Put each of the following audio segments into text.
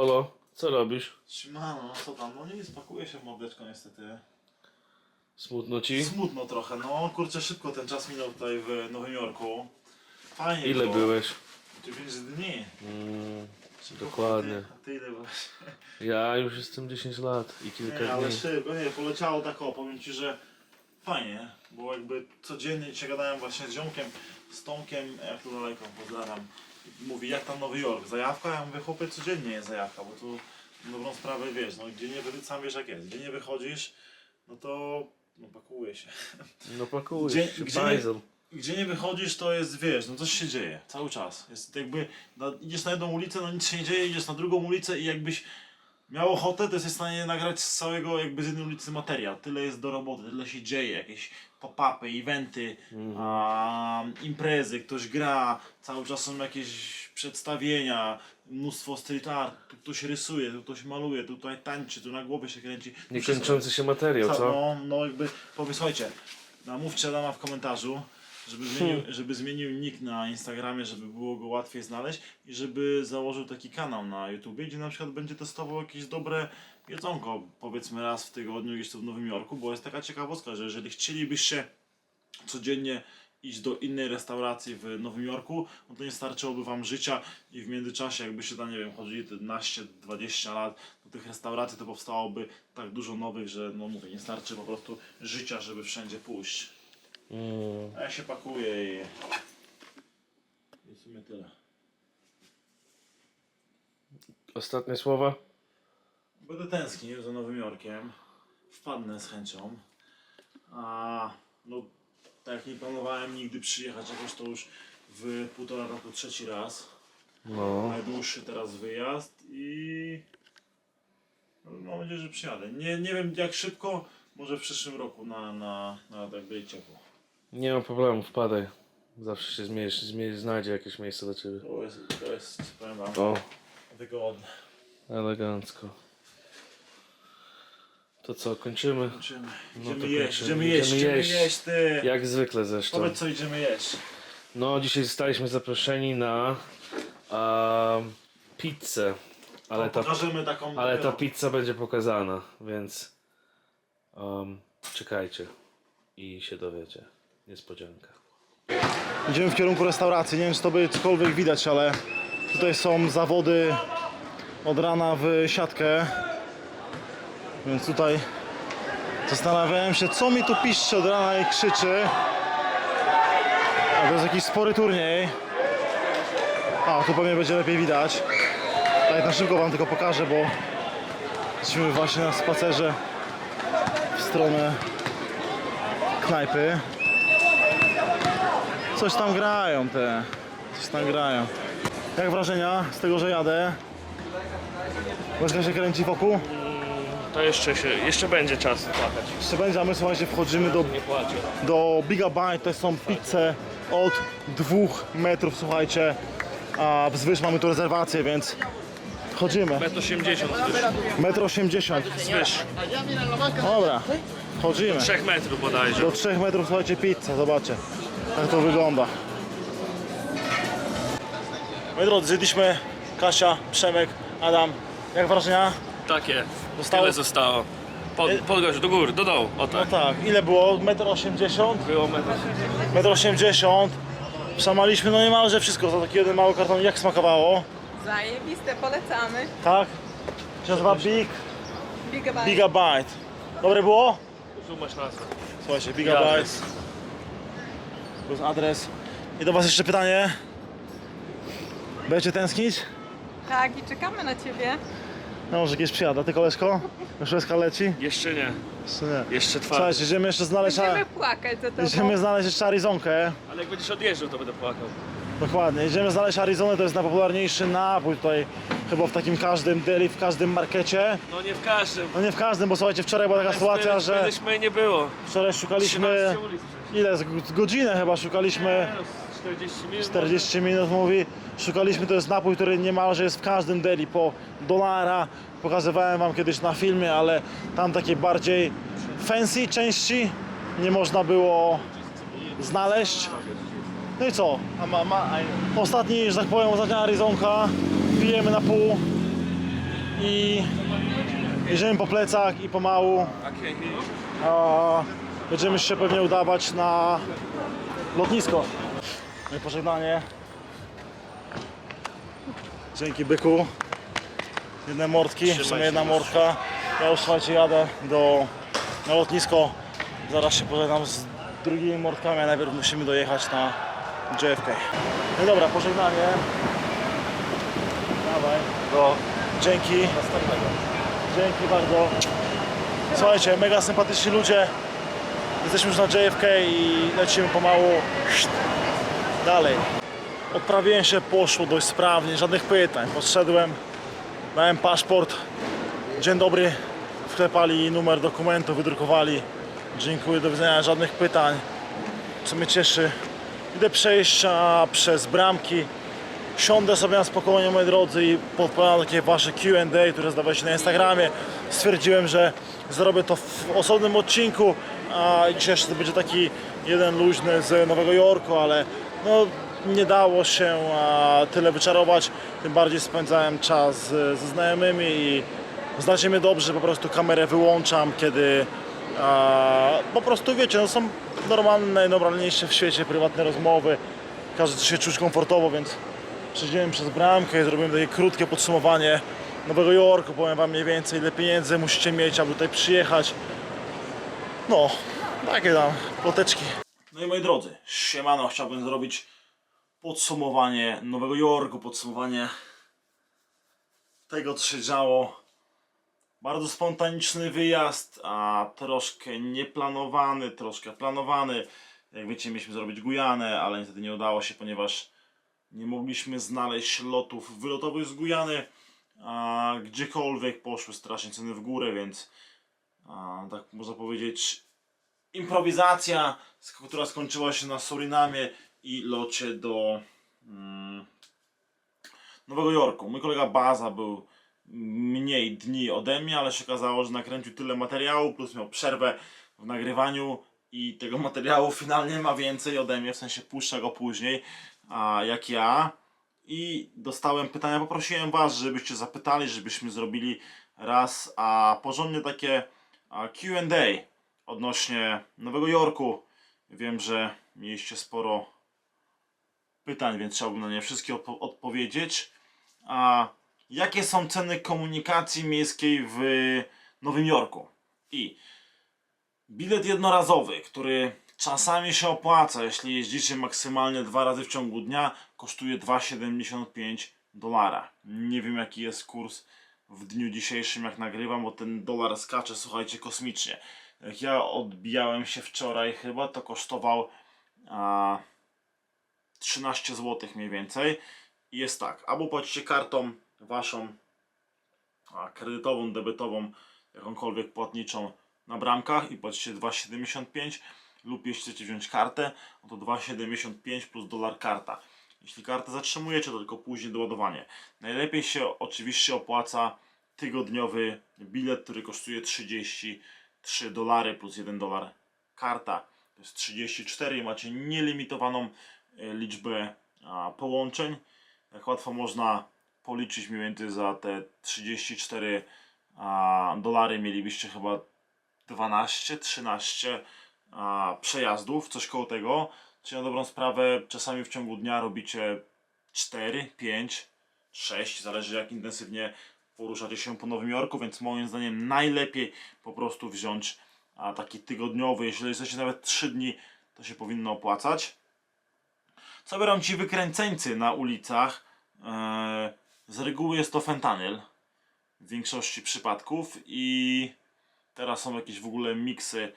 Polo, co robisz? Siemano, no co tam? No nic, pakuje się w mordeczko niestety. Smutno ci? Smutno trochę, no kurczę szybko ten czas minął tutaj w Nowym Jorku. Fajnie Ile było. byłeś? 9 dni. Mm, Szybko, Dokładnie. A ty, ile byłeś? ja już jestem 10 lat i kilka Nie, ale dni. szybko, nie, poleciało tak o, powiem ci, że fajnie, bo jakby codziennie się gadałem właśnie z ziomkiem, z Tomkiem, jak tu daleko, pozdrawiam. Mówi, jak tam Nowy Jork, zajawka? Ja mówię, chłopie, codziennie jest zajawka, bo tu dobrą sprawę, wiesz, no gdzie nie wychodzisz, sam wiesz jak jest, gdzie nie wychodzisz, no to, no pakuje się. No pakuj Gdzie- się, gdzie- bajzel. Gdzie nie wychodzisz, to jest, wiesz, no coś się dzieje, cały czas. Jest jakby, na, idziesz na jedną ulicę, no nic się nie dzieje, idziesz na drugą ulicę i jakbyś miał ochotę, to jesteś w stanie nagrać z całego, jakby z jednej ulicy materiał. Tyle jest do roboty, tyle się dzieje, jakieś pop-upy, eventy, a, imprezy, ktoś gra, cały czas są jakieś przedstawienia, mnóstwo street art, tu ktoś rysuje, tu ktoś maluje, tu tutaj tańczy, tu na głowie się kręci. Niekończący się materiał, co? No, no jakby, powiedz, słuchajcie, namówcie Adama w komentarzu, żeby zmienił, żeby zmienił nick na Instagramie, żeby było go łatwiej znaleźć i żeby założył taki kanał na YouTubie, gdzie na przykład będzie testował jakieś dobre jedzonko, powiedzmy raz w tygodniu gdzieś tu w Nowym Jorku, bo jest taka ciekawostka, że jeżeli chcielibyście codziennie iść do innej restauracji w Nowym Jorku, no to nie starczyłoby wam życia i w międzyczasie jakbyście tam, nie wiem, chodzili 15-20 lat do tych restauracji, to powstałoby tak dużo nowych, że no mówię, nie starczy po prostu życia, żeby wszędzie pójść. Mm, A ja się pakuję i... I w sumie tyle. ostatnie słowa? Będę tęsknił za Nowym Jorkiem. Wpadnę z chęcią. A no, tak jak nie planowałem nigdy przyjechać jakoś to już w półtora roku trzeci raz. No. Najdłuższy teraz wyjazd i no, mam nadzieję, że przyjadę. Nie, nie wiem jak szybko, może w przyszłym roku na, na, na tak będzie ciepło. Nie ma problemu, wpadaj. Zawsze się zmienisz, zmienisz znajdzie jakieś miejsce dla ciebie. To jest, to jest powiem wam, O, wygodne. elegancko. To co, kończymy? Idziemy, No idziemy to jeść, kończymy. idziemy jeść, Idziemy idziemy jeść. jeść, ty. Jak zwykle zresztą. Powiedz co idziemy jeść. No, dzisiaj zostaliśmy zaproszeni na um, pizzę. Ale ta, Pokażemy taką ale ta pizza będzie pokazana, więc um, czekajcie i się dowiecie. Niespodzianka. Idziemy w kierunku restauracji. Nie wiem, czy to by cokolwiek widać, ale tutaj są zawody od rana w siatkę. Więc tutaj zastanawiałem się, co mi tu piszczy od rana i krzyczy. A to jest jakiś spory turniej. A, tu pewnie będzie lepiej widać. Tak na szybko wam tylko pokażę, bo jesteśmy właśnie na spacerze w stronę knajpy. Coś tam grają te. Coś tam grają. Jak wrażenia z tego, że jadę? Łyżka się kręci wokół? To jeszcze się, jeszcze będzie czas płakać. Jeszcze będzie, a my słuchajcie, wchodzimy do, Nie płaczę. do Biga Bite. To są pizze od dwóch metrów, słuchajcie. A wzwyż mamy tu rezerwację, więc wchodzimy. 1,80 m. Metr 80. Zwyż. Dobra, wchodzimy. 3 metrów bodajże. Do 3 metrów, słuchajcie, pizza, zobaczcie. Jak to wygląda. Moi drodzy, zjedliśmy Kasia, Przemek, Adam. Jak wrażenia? Takie. Zostało? Tyle zostało. Pod, podgość, do góry, do dołu. O No tak. tak, ile było? 1,80 m? Było 1,80 m. Przamaliśmy no niemalże wszystko za taki jeden mały karton. Jak smakowało? Zajebiste, polecamy. Tak? Się nazywa Big Gigabyte. Gigabyte. Dobre było? Masz nazwę. Słuchajcie, Gigabyte. Jest adres. I do Was jeszcze pytanie. Będziecie tęsknić? Tak, i czekamy na ciebie. No może kiedyś przyjada. Ty koleżko? Już łezka leci? Jeszcze nie. Jeszcze nie. Jeszcze twardy. Słuchajcie, idziemy jeszcze znaleźć... Będziemy płakać za tobą. Idziemy znaleźć jeszcze Arizonkę. Ale jak będziesz odjeżdżał, to będę płakał. Dokładnie. Idziemy znaleźć Arizonę, to jest najpopularniejszy napój tutaj. Chyba w takim każdym deli, w każdym markecie. No nie w każdym. No nie w każdym, bo słuchajcie, wczoraj była taka sytuacja, że Kiedyśmy nie było. wczoraj szukaliśmy... 13 ulic przecież. Ile? Z z godzinę chyba szukaliśmy. Nie, no, z 40 minut. 40 minut mówi. Szukaliśmy, to jest napój, który niemalże jest w każdym deli po dolara. Pokazywałem wam kiedyś na filmie, ale tam takie bardziej fancy części nie można było znaleźć. No i co? Ostatni, że tak powiem, ostatnia Arizonka. Pijemy na pół. i jedziemy po plecach i pomału a, będziemy się pewnie udawać na lotnisko. No i pożegnanie. Dzięki byku. Jedne mordki, w sumie jedna mordka. Ja już słuchajcie jadę do, na lotnisko. Zaraz się pożegnam z drugimi mordkami, a najpierw musimy dojechać na JFK. No dobra, pożegnanie. Do Dzięki. następnego. Dzięki bardzo. Słuchajcie, mega sympatyczni ludzie. Jesteśmy już na JFK i lecimy pomału dalej. Odprawiłem się, poszło dość sprawnie, żadnych pytań. Podszedłem, dałem paszport. Dzień dobry. Wklepali numer dokumentu, wydrukowali. Dziękuję, do widzenia, żadnych pytań. Co mnie cieszy. Idę przejść a, przez bramki. Siądę sobie na spokojnie, moi drodzy, i podpowiadam takie wasze Q&A, które zdawaliście na Instagramie. Stwierdziłem, że zrobię to w osobnym odcinku, a dzisiaj jeszcze to będzie taki jeden luźny z Nowego Jorku, ale no nie dało się a, tyle wyczarować. Tym bardziej spędzałem czas ze znajomymi i znacie mnie dobrze, po prostu kamerę wyłączam, kiedy a, po prostu wiecie, no są normalne, najnormalniejsze w świecie prywatne rozmowy. Każdy się czuć komfortowo, więc Przejdziemy przez bramkę i zrobimy takie krótkie podsumowanie Nowego Jorku. Powiem Wam mniej więcej ile pieniędzy musicie mieć, aby tutaj przyjechać. No, takie tam ploteczki. No i moi drodzy, siemano, chciałbym zrobić podsumowanie Nowego Jorku, podsumowanie tego, co się działo. Bardzo spontaniczny wyjazd, a troszkę nieplanowany, troszkę planowany. Jak wiecie, mieliśmy zrobić Gujanę, ale niestety nie udało się, ponieważ nie mogliśmy znaleźć lotów wylotowych z Gujany, a gdziekolwiek poszły strasznie ceny w górę, więc a, tak można powiedzieć improwizacja, która skończyła się na Surinamie i locie do mm, Nowego Jorku. Mój kolega Baza był mniej dni ode mnie, ale się okazało, że nakręcił tyle materiału, plus miał przerwę w nagrywaniu i tego materiału finalnie ma więcej ode mnie, w sensie puszcza go później, a, jak ja. I dostałem pytania, poprosiłem Was, żebyście zapytali, żebyśmy zrobili raz a porządnie takie Q&A odnośnie Nowego Jorku. Wiem, że mieliście sporo pytań, więc chciałbym na nie wszystkie odpo- odpowiedzieć. A jakie są ceny komunikacji miejskiej w Nowym Jorku? I bilet jednorazowy, który czasami się opłaca, jeśli jeździcie maksymalnie dwa razy w ciągu dnia, kosztuje 2,75 dolara. Nie wiem jaki jest kurs w dniu dzisiejszym, jak nagrywam, bo ten dolar skacze, słuchajcie, kosmicznie. Jak ja odbijałem się wczoraj, chyba to kosztował a, 13 zł mniej więcej. I jest tak, albo płacicie kartą waszą a, kredytową, debetową, jakąkolwiek płatniczą na bramkach i płacicie 2,75 lub jeśli chcecie wziąć kartę, no to 2,75 plus dolar karta. Jeśli kartę zatrzymujecie, to tylko później doładowanie. Najlepiej się oczywiście opłaca tygodniowy bilet, który kosztuje 33 dolary plus 1 dolar karta. To jest 34 i macie nielimitowaną e, liczbę połączeń. Jak łatwo można policzyć mniej więcej za te 34 a, dolary mielibyście chyba 12, 13 a, przejazdów, coś koło tego. Czyli na dobrą sprawę czasami w ciągu dnia robicie 4, 5, 6, zależy jak intensywnie poruszacie się po Nowym Jorku, więc moim zdaniem najlepiej po prostu wziąć a, taki tygodniowy, jeśli jesteście nawet 3 dni, to się powinno opłacać. Co biorą ci wykręceńcy na ulicach? Eee, z reguły jest to fentanyl w większości przypadków i teraz są jakieś w ogóle miksy.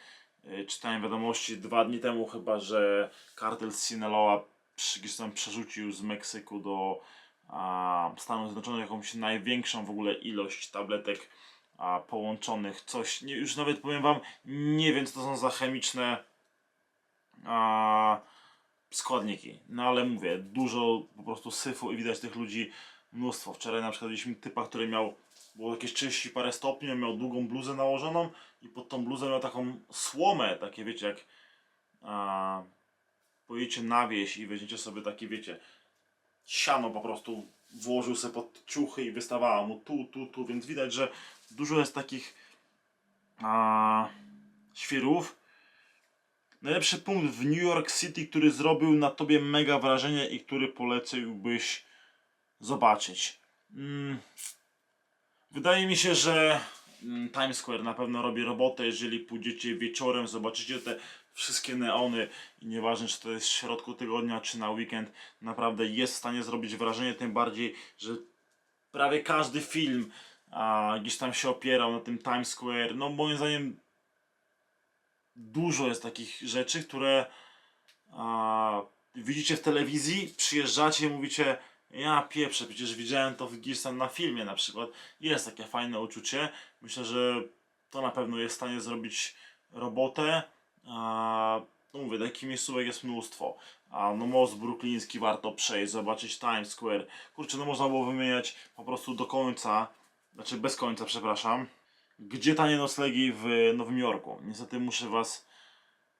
Eee, Czytałem wiadomości dwa dni temu chyba, że kartel Sinaloa gdzieś tam przerzucił z Meksyku do a, Stanów Zjednoczonych jakąś największą w ogóle ilość tabletek a, połączonych. Coś, nie, już nawet powiem wam, nie wiem co to są za chemiczne a, składniki. No ale mówię, dużo po prostu syfu i widać tych ludzi mnóstwo. Wczoraj na przykład widzieliśmy typa, który miał było jakieś 30 parę stopni, miał długą bluzę nałożoną i pod tą bluzę miał taką słomę, takie wiecie jak a, pojedziecie na wieś i weźmiecie sobie takie wiecie siano po prostu włożył sobie pod ciuchy i wystawała mu tu, tu, tu, więc widać, że dużo jest takich a, świrów. Najlepszy punkt w New York City, który zrobił na tobie mega wrażenie i który poleciłbyś zobaczyć. Mm. Wydaje mi się, że mm, Times Square na pewno robi robotę, jeżeli pójdziecie wieczorem, zobaczycie te wszystkie neony i nieważne czy to jest w środku tygodnia czy na weekend, naprawdę jest w stanie zrobić wrażenie, tym bardziej, że prawie każdy film a, gdzieś tam się opierał na tym Times Square. No moim zdaniem dużo jest takich rzeczy, które a, widzicie w telewizji, przyjeżdżacie i mówicie ja pieprzę, przecież widziałem to gdzieś tam na filmie na przykład. Jest takie fajne uczucie. Myślę, że to na pewno jest w stanie zrobić robotę. A, no mówię, takich miejscówek jest mnóstwo. A no most brukliński warto przejść, zobaczyć Times Square. Kurczę, no można było wymieniać po prostu do końca, znaczy bez końca, przepraszam. Gdzie tanie noclegi w Nowym Jorku? Niestety muszę Was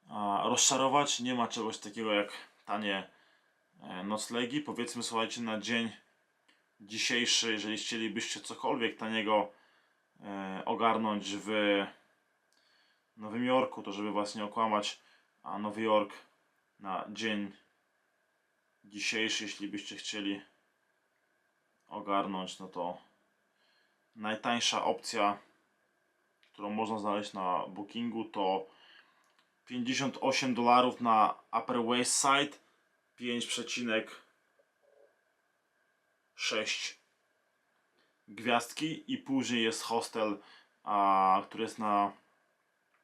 a, rozczarować. Nie ma czegoś takiego jak tanie noclegi. Powiedzmy, słuchajcie, na dzień dzisiejszy, jeżeli chcielibyście cokolwiek taniego e, ogarnąć w Nowym Jorku, to żeby Was nie okłamać, a Nowy Jork na dzień dzisiejszy, jeśli byście chcieli ogarnąć, no to najtańsza opcja, którą można znaleźć na bookingu to 58 dolarów na Upper West Side 5,6 gwiazdki i później jest hostel, a, który jest na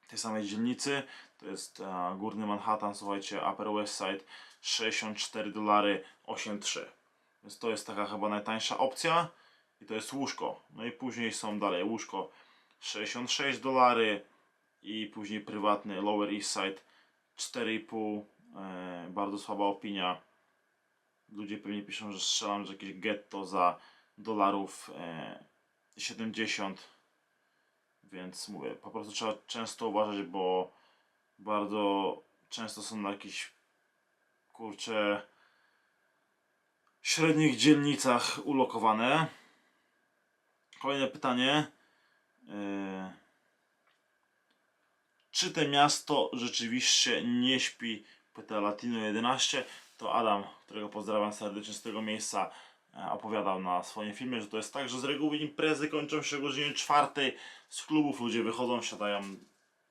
tej samej dzielnicy. To jest a, górny Manhattan, słuchajcie, Upper West Side 64 dolary 8,3. Więc to jest taka chyba najtańsza opcja i to jest łóżko. No i później są dalej łóżko 66 dolary i później prywatny Lower East Side 4,5. E, bardzo słaba opinia. Ludzie pewnie piszą, że strzelam, że jakieś getto za dolarów e, 70. Więc mówię, po prostu trzeba często uważać, bo bardzo często są na jakichś kurcze średnich dzielnicach ulokowane. Kolejne pytanie. Yy, Czy to miasto rzeczywiście nie śpi? Pyta Latino 11. To Adam, którego pozdrawiam serdecznie z tego miejsca, e, opowiadał na swoim filmie, że to jest tak, że z reguły imprezy kończą się o godzinie czwartej. Z klubów ludzie wychodzą, siadają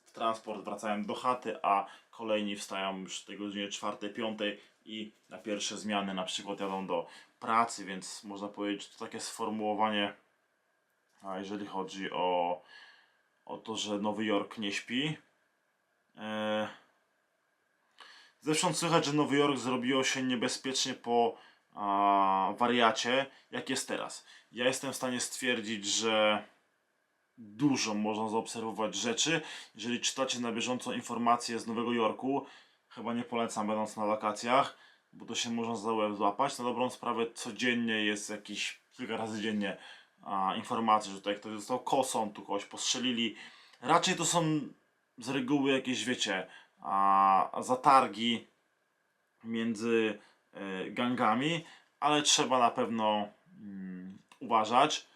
w transport, wracają do chaty, a kolejni wstają już o tej godzinie czwartej, piątej i na pierwsze zmiany na przykład jadą do pracy, więc można powiedzieć, że to takie sformułowanie, a jeżeli chodzi o, o to, że Nowy Jork nie śpi. E, Zresztą słychać, że Nowy Jork zrobiło się niebezpiecznie po a, wariacie, jak jest teraz. Ja jestem w stanie stwierdzić, że dużo można zaobserwować rzeczy. Jeżeli czytacie na bieżąco informacje z Nowego Jorku, chyba nie polecam będąc na wakacjach, bo to się można za łeb złapać. Na dobrą sprawę codziennie jest jakiś, kilka razy dziennie a, informacje, że tutaj ktoś został kosą, tu kogoś postrzelili. Raczej to są z reguły jakieś, wiecie, a, zatargi między e, gangami, ale trzeba na pewno mm, uważać.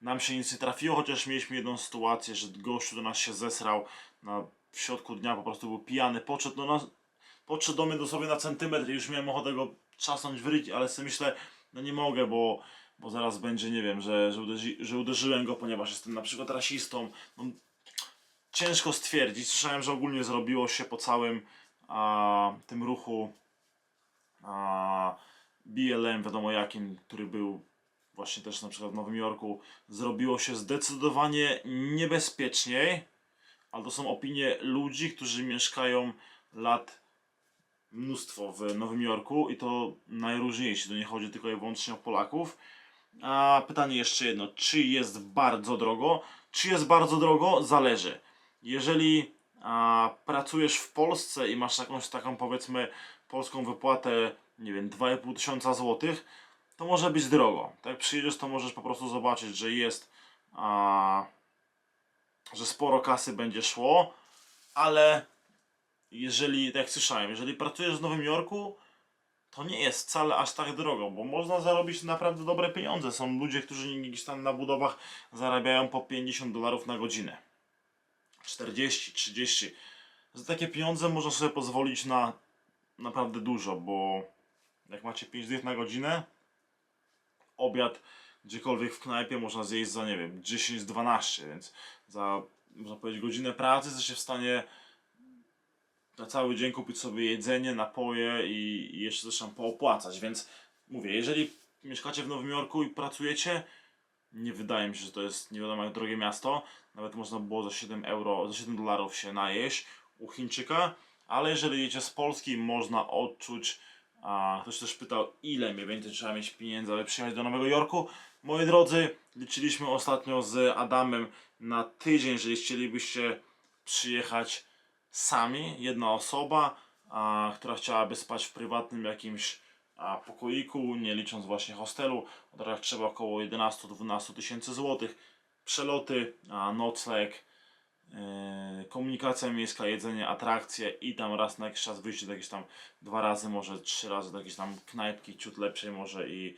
Nam się nic nie trafiło, chociaż mieliśmy jedną sytuację, że gościu do nas się zesrał na, w środku dnia, po prostu był pijany, podszedł do nas, podszedł do mnie na centymetr i już miałem ochotę go trzasnąć w ale sobie myślę, no nie mogę, bo, bo zaraz będzie, nie wiem, że, że, uderzy, że uderzyłem go, ponieważ jestem na przykład rasistą. No, ciężko stwierdzić. Słyszałem, że ogólnie zrobiło się po całym a, tym ruchu a, BLM, wiadomo jakim, który był właśnie też na przykład w Nowym Jorku, zrobiło się zdecydowanie niebezpieczniej, ale to są opinie ludzi, którzy mieszkają lat mnóstwo w Nowym Jorku i to najróżniejsi, to nie chodzi tylko i wyłącznie o Polaków. A pytanie jeszcze jedno, czy jest bardzo drogo? Czy jest bardzo drogo? Zależy. Jeżeli a, pracujesz w Polsce i masz jakąś taką powiedzmy polską wypłatę, nie wiem, 2,5 tysiąca złotych, to może być drogo. Tak jak przyjedziesz, to możesz po prostu zobaczyć, że jest, a, że sporo kasy będzie szło, ale jeżeli, tak jak słyszałem, jeżeli pracujesz w Nowym Jorku, to nie jest wcale aż tak drogo, bo można zarobić naprawdę dobre pieniądze. Są ludzie, którzy gdzieś tam na budowach zarabiają po 50 dolarów na godzinę. 40, 30. Za takie pieniądze można sobie pozwolić na naprawdę dużo, bo jak macie 5 dych na godzinę, obiad gdziekolwiek w knajpie można zjeść za, nie wiem, 10-12, więc za, można powiedzieć, godzinę pracy jesteście w stanie na cały dzień kupić sobie jedzenie, napoje i, i jeszcze zresztą poopłacać, więc mówię, jeżeli mieszkacie w Nowym Jorku i pracujecie, nie wydaje mi się, że to jest nie wiadomo jak drogie miasto, nawet można było za 7 euro, za 7 dolarów się najeść u Chińczyka, ale jeżeli jedziecie z Polski, można odczuć, a ktoś też pytał, ile mniej więcej trzeba mieć pieniędzy, aby przyjechać do Nowego Jorku. Moi drodzy, liczyliśmy ostatnio z Adamem na tydzień, jeżeli chcielibyście przyjechać sami, jedna osoba, a, która chciałaby spać w prywatnym jakimś a, pokoiku, nie licząc właśnie hostelu, o których trzeba około 11-12 tysięcy złotych. Przeloty, a, nocleg, yy, komunikacja miejska, jedzenie, atrakcje i tam raz na jakiś czas wyjście do jakieś tam dwa razy, może trzy razy do jakiejś tam knajpki ciut lepszej może i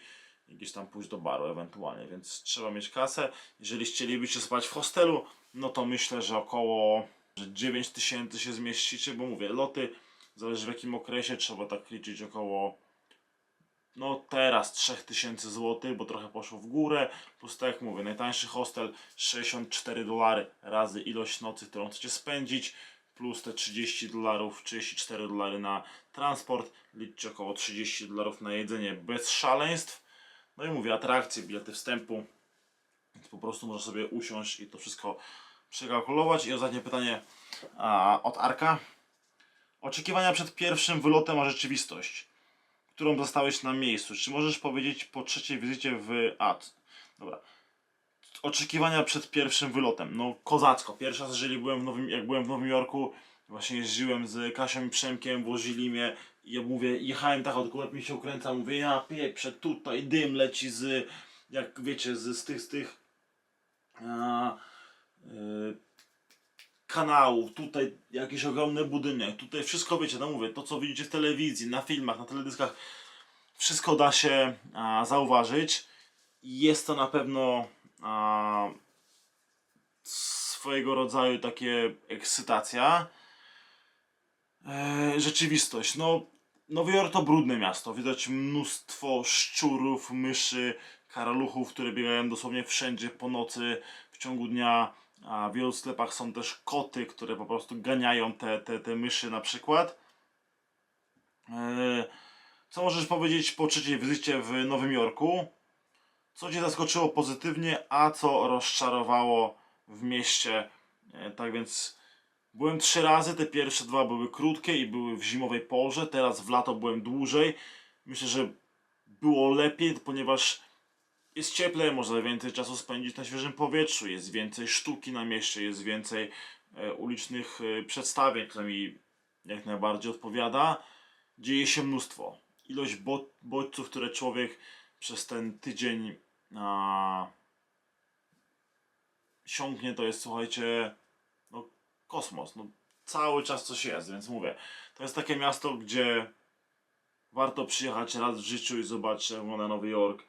gdzieś tam pójść do baru ewentualnie, więc trzeba mieć kasę. Jeżeli chcielibyście spać w hostelu, no to myślę, że około że 9 tysięcy się zmieścicie, bo mówię, loty, zależy w jakim okresie, trzeba tak liczyć około no teraz 3000 zł, bo trochę poszło w górę, plus tak jak mówię, najtańszy hostel 64 dolary razy ilość nocy, którą chcecie spędzić, plus te 30 dolarów, 34 dolary na transport, liczcie około 30 dolarów na jedzenie bez szaleństw. No i mówię, atrakcje, bilety wstępu, więc po prostu można sobie usiąść i to wszystko przekalkulować. I ostatnie pytanie a, od Arka. Oczekiwania przed pierwszym wylotem a rzeczywistość, którą dostałeś na miejscu. Czy możesz powiedzieć po trzeciej wizycie w... A, c- dobra. Oczekiwania przed pierwszym wylotem. No kozacko. Pierwszy raz, jeżeli byłem w Nowym, jak byłem w Nowym Jorku, właśnie jeździłem z Kasią i Przemkiem, wozili mnie i ja mówię, jechałem tak, od góry mi się ukręca, mówię, ja pieprze, tutaj dym leci z, jak wiecie, z, z tych, z tych a, y, kanałów, tutaj jakiś ogromny budynek, tutaj wszystko wiecie, no mówię, to co widzicie w telewizji, na filmach, na teledyskach, wszystko da się a, zauważyć. Jest to na pewno a, swojego rodzaju takie ekscytacja. E, rzeczywistość, no Nowy Jork to brudne miasto, widać mnóstwo szczurów, myszy, karaluchów, które biegają dosłownie wszędzie po nocy, w ciągu dnia. A w wielu sklepach są też koty, które po prostu ganiają te, te, te myszy na przykład. E, Co możesz powiedzieć po trzeciej wizycie w Nowym Jorku? Co Cię zaskoczyło pozytywnie, a co rozczarowało w mieście? E, Tak więc byłem trzy razy, te pierwsze dwa były krótkie i były w zimowej porze, teraz w lato byłem dłużej. Myślę, że było lepiej, ponieważ jest cieplej, można więcej czasu spędzić na świeżym powietrzu, jest więcej sztuki na mieście, jest więcej e, ulicznych e, przedstawień, które mi jak najbardziej odpowiada. Dzieje się mnóstwo. Ilość bo bodźców, które człowiek przez ten tydzień a, siągnie, to jest słuchajcie, no kosmos. No, cały czas coś jest, więc mówię. To jest takie miasto, gdzie warto przyjechać raz w życiu i zobaczyć jak wygląda Nowy Jork.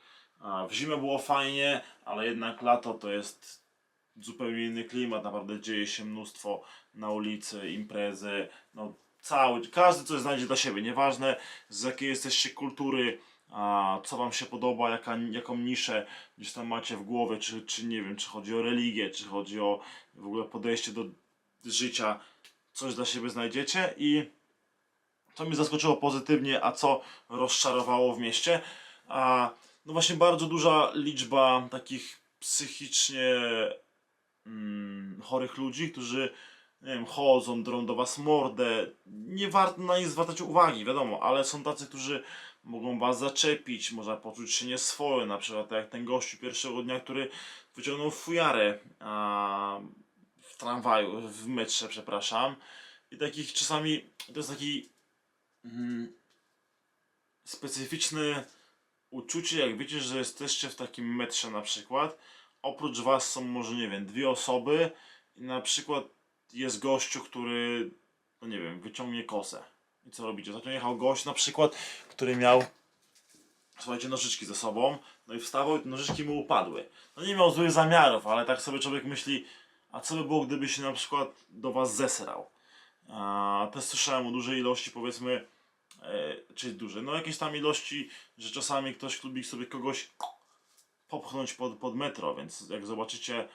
W zimę było fajnie, ale jednak lato to jest zupełnie inny klimat. Naprawdę dzieje się mnóstwo na ulicy, imprezy. No, cały, każdy coś znajdzie dla siebie. Nieważne z jakiej jesteście kultury, a co wam się podoba, jaka, jaką niszę gdzieś tam macie w głowie, czy, czy nie wiem, czy chodzi o religię, czy chodzi o w ogóle podejście do życia, coś dla siebie znajdziecie i co mnie zaskoczyło pozytywnie, a co rozczarowało w mieście. A, no właśnie bardzo duża liczba takich psychicznie mm, chorych ludzi, którzy nie wiem, chodzą, drą do was mordę. Nie warto na nich zwracać uwagi, wiadomo, ale są tacy, którzy mogą was zaczepić, można poczuć się nieswojo, na przykład tak jak ten gościu pierwszego dnia, który wyciągnął fujarę a, w tramwaju, w metrze, przepraszam. I takich czasami, to jest taki mm, specyficzny uczucie, jak wiecie, że jesteście w takim metrze na przykład, oprócz was są może, nie wiem, dwie osoby i na przykład jest gościu, który, no nie wiem, wyciągnie kosę. I co robicie? Ostatnio jechał gość na przykład, który miał słuchajcie, nożyczki ze sobą, no i wstawał i te nożyczki mu upadły. No nie miał złych zamiarów, ale tak sobie człowiek myśli, a co by było, gdyby się na przykład do was zesrał? A, też słyszałem o dużej ilości, powiedzmy, czy dużej, no jakieś tam ilości, że czasami ktoś lubi sobie kogoś popchnąć pod, pod metro, więc jak zobaczycie,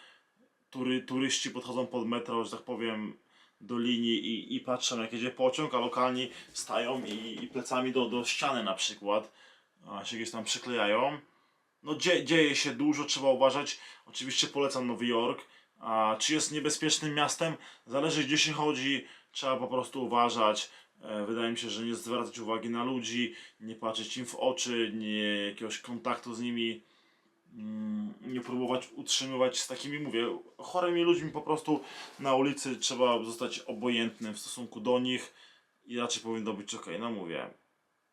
tury, turyści podchodzą pod metro, że tak powiem, do linii i, i patrzą jak jedzie pociąg, a lokalni stają i, i plecami do, do ściany na przykład, a się gdzieś tam przyklejają. No dzie, dzieje się dużo, trzeba uważać. Oczywiście polecam Nowy Jork. A czy jest niebezpiecznym miastem? Zależy gdzie się chodzi, trzeba po prostu uważać. E, Wydaje mi się, że nie zwracać uwagi na ludzi, nie patrzeć im w oczy, nie jakiegoś kontaktu z nimi, mm, nie próbować utrzymywać z takimi, mówię, chorymi ludźmi po prostu na ulicy trzeba zostać obojętnym w stosunku do nich i raczej powinno być ok. No mówię,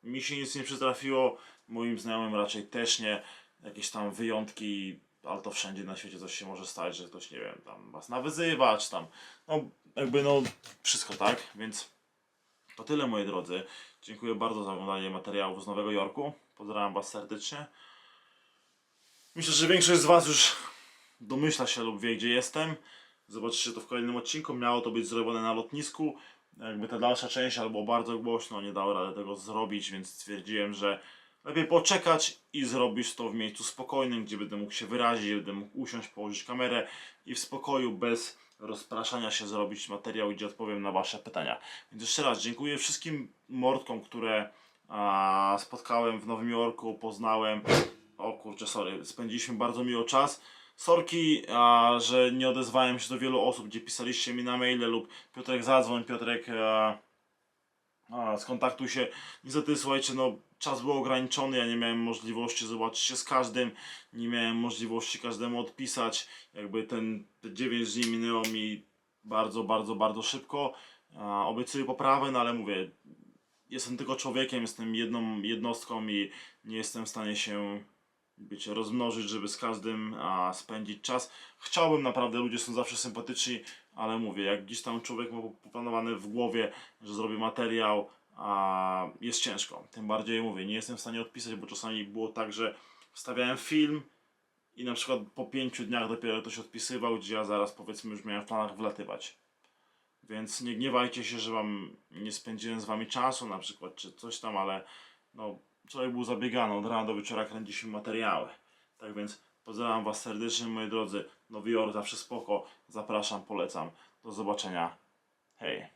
mi się nic nie przytrafiło, moim znajomym raczej też nie. Jakieś tam wyjątki, ale to wszędzie na świecie coś się może stać, że ktoś, nie wiem, tam was nawyzywa, czy tam, no jakby no wszystko tak, więc to tyle moi drodzy. Dziękuję bardzo za oglądanie materiałów z Nowego Jorku. Pozdrawiam was serdecznie. Myślę, że większość z was już domyśla się lub wie gdzie jestem. Zobaczycie to w kolejnym odcinku. Miało to być zrobione na lotnisku. Jakby ta dalsza część albo bardzo głośno, nie dało rady tego zrobić, więc stwierdziłem, że lepiej poczekać i zrobić to w miejscu spokojnym, gdzie będę mógł się wyrazić, gdzie będę mógł usiąść, położyć kamerę i w spokoju, bez rozpraszania się zrobić materiał, gdzie odpowiem na Wasze pytania. Więc jeszcze raz dziękuję wszystkim mordkom, które a, spotkałem w Nowym Jorku, poznałem. O kurczę, sorry, spędziliśmy bardzo miło czas. Sorki, a, że nie odezwałem się do wielu osób, gdzie pisaliście mi na maile lub Piotrek zadzwoń, Piotrek a, a, skontaktuj się. Niestety słuchajcie, no czas był ograniczony, ja nie miałem możliwości zobaczyć się z każdym, nie miałem możliwości każdemu odpisać. Jakby ten te 9 dni minęło mi bardzo, bardzo, bardzo szybko. A, obiecuję poprawę, no ale mówię, jestem tylko człowiekiem, jestem jedną jednostką i nie jestem w stanie się wiecie, rozmnożyć, żeby z każdym a, spędzić czas. Chciałbym naprawdę, ludzie są zawsze sympatyczni, ale mówię, jak gdzieś tam człowiek ma poplanowane w głowie, że zrobi materiał, a jest ciężko. Tym bardziej mówię, nie jestem w stanie odpisać, bo czasami było tak, że wstawiałem film i na przykład po pięciu dniach dopiero ktoś odpisywał, gdzie ja zaraz powiedzmy już miałem w planach wlatywać. Więc nie gniewajcie się, że wam nie spędziłem z wami czasu na przykład, czy coś tam, ale no, człowiek był zabiegany, od rana do wieczora kręciliśmy materiały. Tak więc pozdrawiam was serdecznie, moi drodzy. Nowy Jork zawsze spoko. Zapraszam, polecam. Do zobaczenia. Hej.